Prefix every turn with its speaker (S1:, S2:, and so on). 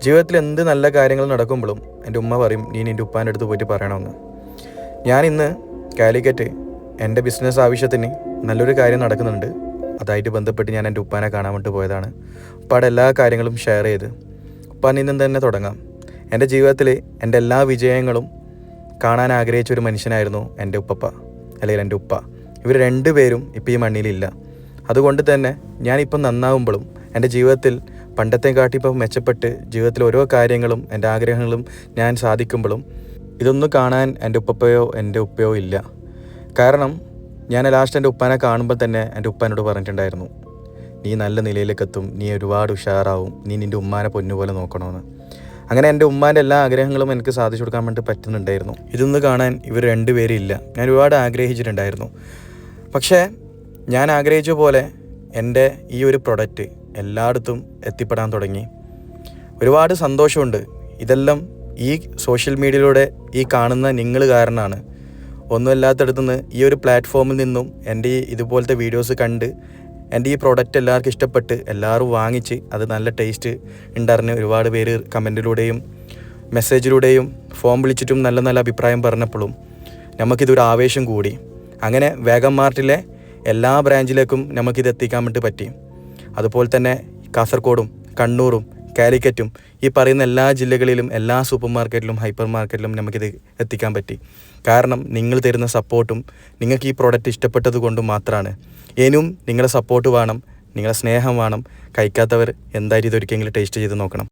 S1: ജീവിതത്തിൽ എന്ത് നല്ല കാര്യങ്ങൾ നടക്കുമ്പോഴും എന്റെ ഉമ്മ പറയും നീ എന്റെ ഉപ്പാന്റെ അടുത്ത് പോയിട്ട് പറയണമെന്ന്. ഞാൻ ഇന്ന് കാലിക്കറ്റ് എന്റെ ബിസിനസ് ആവശ്യത്തിന് നല്ലൊരു കാര്യം നടക്കുന്നുണ്ട്. അതായിട്ട് ബന്ധപ്പെട്ട് ഞാൻ എന്റെ ഉപ്പാനെ കാണാൻ വേണ്ടി പോയതാണ്. ഉപ്പാടെ എല്ലാ കാര്യങ്ങളും ഷെയർ ചെയ്ത് ഉപ്പാൻ ഇന്നും തന്നെ തുടങ്ങാം. എന്റെ ജീവിതത്തിൽ എന്റെ എല്ലാ വിജയങ്ങളും കാണാൻ ആഗ്രഹിച്ച ഒരു മനുഷ്യനായിരുന്നു എന്റെ ഉപ്പപ്പ അല്ലെങ്കിൽ എന്റെ ഉപ്പ. ഇവർ രണ്ടുപേരും ഇപ്പോൾ ഈ മണ്ണിലില്ല. അതുകൊണ്ട് തന്നെ ഞാനിപ്പം നന്നാവുമ്പോഴും എന്റെ ജീവിതത്തിൽ പണ്ടത്തെ കാട്ടിപ്പം മെച്ചപ്പെട്ട് ജീവിതത്തിലെ ഓരോ കാര്യങ്ങളും എന്റെ ആഗ്രഹങ്ങളും ഞാൻ സാധിക്കുമ്പോഴും ഇതൊന്നും കാണാൻ എന്റെ ഉപ്പയോ എന്റെ ഉപ്പയോ ഇല്ല. കാരണം ഞാൻ ലാസ്റ്റ് എന്റെ ഉപ്പാനെ കാണുമ്പോൾ തന്നെ എന്റെ ഉപ്പാനോട് പറഞ്ഞിട്ടുണ്ടായിരുന്നു നീ നല്ല നിലയിലേക്ക് എത്തും നീ ഒരുപാട് ഉഷാറാവും നീ നിന്റെ ഉമ്മാനെ പൊന്നുപോലെ നോക്കണമെന്ന്. അങ്ങനെ എന്റെ ഉമ്മാന്റെ എല്ലാ ആഗ്രഹങ്ങളും എനിക്ക് സാധിച്ചു കൊടുക്കാൻ വേണ്ടി പറ്റുന്നുണ്ടായിരുന്നു. ഇതൊന്ന് കാണാൻ ഇവർ രണ്ടുപേരും ഇല്ല. ഞാൻ ഒരുപാട് ആഗ്രഹിച്ചിട്ടുണ്ടായിരുന്നു. പക്ഷേ ഞാൻ ആഗ്രഹിച്ച പോലെ എന്റെ ഈ ഒരു പ്രൊഡക്റ്റ് എല്ലായിടത്തും എത്തിപ്പെടാൻ തുടങ്ങി. ഒരുപാട് സന്തോഷമുണ്ട്. ഇതെല്ലാം ഈ സോഷ്യൽ മീഡിയയിലൂടെ ഈ കാണുന്ന നിങ്ങൾ കാരണമാണ് ഒന്നുമല്ലാത്തടത്തുനിന്ന് ഈ ഒരു പ്ലാറ്റ്ഫോമിൽ നിന്നും എന്റെ ഈ ഇതുപോലത്തെ വീഡിയോസ് കണ്ട് എന്റെ ഈ പ്രോഡക്റ്റ് എല്ലാവർക്കും ഇഷ്ടപ്പെട്ട് എല്ലാവരും വാങ്ങിച്ച് അത് നല്ല ടേസ്റ്റ് ഉണ്ടറിഞ്ഞ് ഒരുപാട് പേര് കമന്റിലൂടെയും മെസ്സേജിലൂടെയും ഫോം വിളിച്ചിട്ടും നല്ല നല്ല അഭിപ്രായം പറഞ്ഞപ്പോഴും നമുക്കിതൊരു ആവേശം കൂടി. അങ്ങനെ വേഗം മാർട്ടിലെ എല്ലാ ബ്രാഞ്ചിലേക്കും നമുക്കിത് എത്തിക്കാൻ വേണ്ടി പറ്റി. അതുപോലെ തന്നെ കാസർഗോഡും കണ്ണൂറും കാലിക്കറ്റും ഈ പറയുന്ന എല്ലാ ജില്ലകളിലും എല്ലാ സൂപ്പർ മാർക്കറ്റിലും ഹൈപ്പർ മാർക്കറ്റിലും നമുക്കിത് എത്തിക്കാൻ പറ്റി. കാരണം നിങ്ങൾ തരുന്ന സപ്പോർട്ടും നിങ്ങൾക്ക് ഈ പ്രോഡക്റ്റ് ഇഷ്ടപ്പെട്ടത് കൊണ്ടും മാത്രമാണ് ഇനിയും നിങ്ങളുടെ സപ്പോർട്ട് വേണം നിങ്ങളുടെ സ്നേഹം വേണം കഴിക്കാത്തവർ എന്തായാലും ഇതൊരിക്കലെങ്കിലും ടേസ്റ്റ് ചെയ്ത് നോക്കണം.